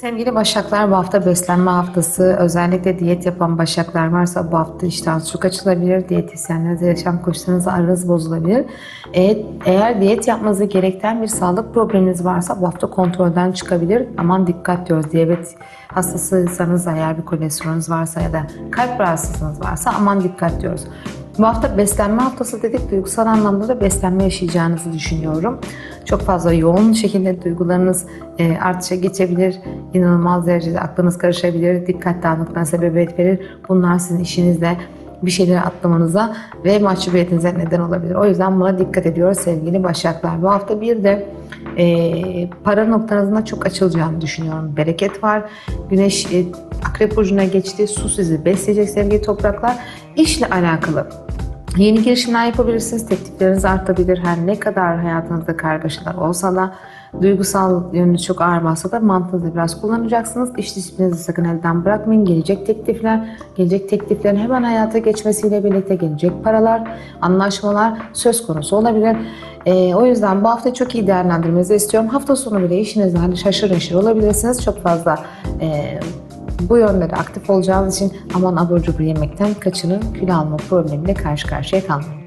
Sevgili Başaklar bu hafta beslenme haftası. Özellikle diyet yapan Başaklar varsa bu hafta iştahınız çok açılabilir. Diyetisyenlerinize yaşam koşullarınızla aranız bozulabilir. E, eğer diyet yapmanızı gerektiren bir sağlık probleminiz varsa bu hafta kontrolden çıkabilir. Aman dikkat diyoruz. Diyabet hastasıysanız eğer bir kolesterolünüz varsa ya da kalp rahatsızlığınız varsa aman dikkat diyoruz. Bu hafta beslenme haftası dedik. Duygusal anlamda da beslenme yaşayacağınızı düşünüyorum. Çok fazla yoğun şekilde duygularınız e, artışa geçebilir. İnanılmaz derecede aklınız karışabilir. Dikkat dağınıklığına sebebiyet verir. Bunlar sizin işinizde bir şeyleri atlamanıza ve mahcubiyetinize neden olabilir. O yüzden buna dikkat ediyoruz sevgili Başaklar. Bu hafta bir de e, para noktanızda çok açılacağını düşünüyorum. Bereket var. Güneş e, akrep burcuna geçti. Su sizi besleyecek sevgili topraklar. İşle alakalı Yeni girişimler yapabilirsiniz, teklifleriniz artabilir. Her ne kadar hayatınızda kargaşalar olsa da duygusal yönü çok ağır bassa da mantığınızı biraz kullanacaksınız. İş disiplininizi sakın elden bırakmayın. Gelecek teklifler, gelecek tekliflerin hemen hayata geçmesiyle birlikte gelecek paralar, anlaşmalar söz konusu olabilir. Ee, o yüzden bu hafta çok iyi değerlendirmenizi istiyorum. Hafta sonu bile işinizde hani şaşır neşir olabilirsiniz. Çok fazla e, bu yönde de aktif olacağınız için aman abur cubur yemekten kaçının kilo alma problemiyle karşı karşıya kalmayın.